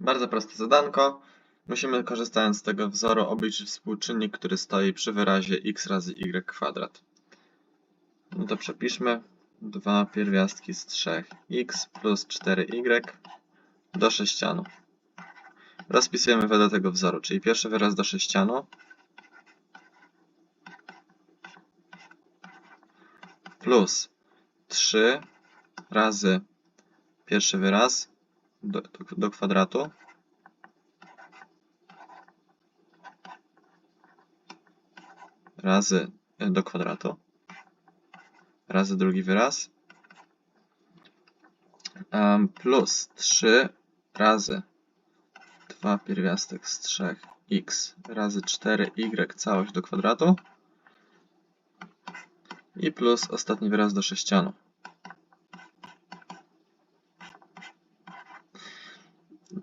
Bardzo proste zadanko. Musimy korzystając z tego wzoru obliczyć współczynnik, który stoi przy wyrazie x razy y kwadrat. No to przepiszmy 2 pierwiastki z 3x plus 4y do sześcianu. Rozpisujemy wedle tego wzoru, czyli pierwszy wyraz do sześcianu plus 3 razy pierwszy wyraz do, do, kwadratu. Razy e, do kwadratu. Razy drugi wyraz. Em, plus 3 razy 2 pierwiastek z 3x razy 4y całość do kwadratu. I plus ostatni wyraz do sześcianu.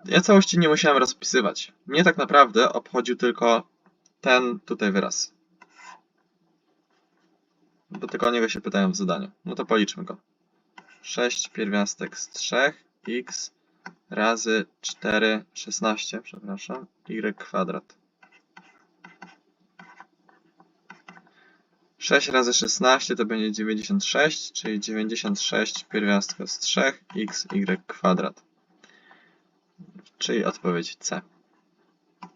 Ja całości nie musiałem rozpisywać. Mnie tak naprawdę obchodził tylko ten tutaj wyraz. Bo tylko o niego się pytają w zadaniu. No to policzmy go. 6 pierwiastek z 3 x razy 4, 16, przepraszam, y kwadrat. 6 razy 16 to będzie 96, czyli 96 pierwiastka z 3 x y kwadrat. Czyli odpowiedź C.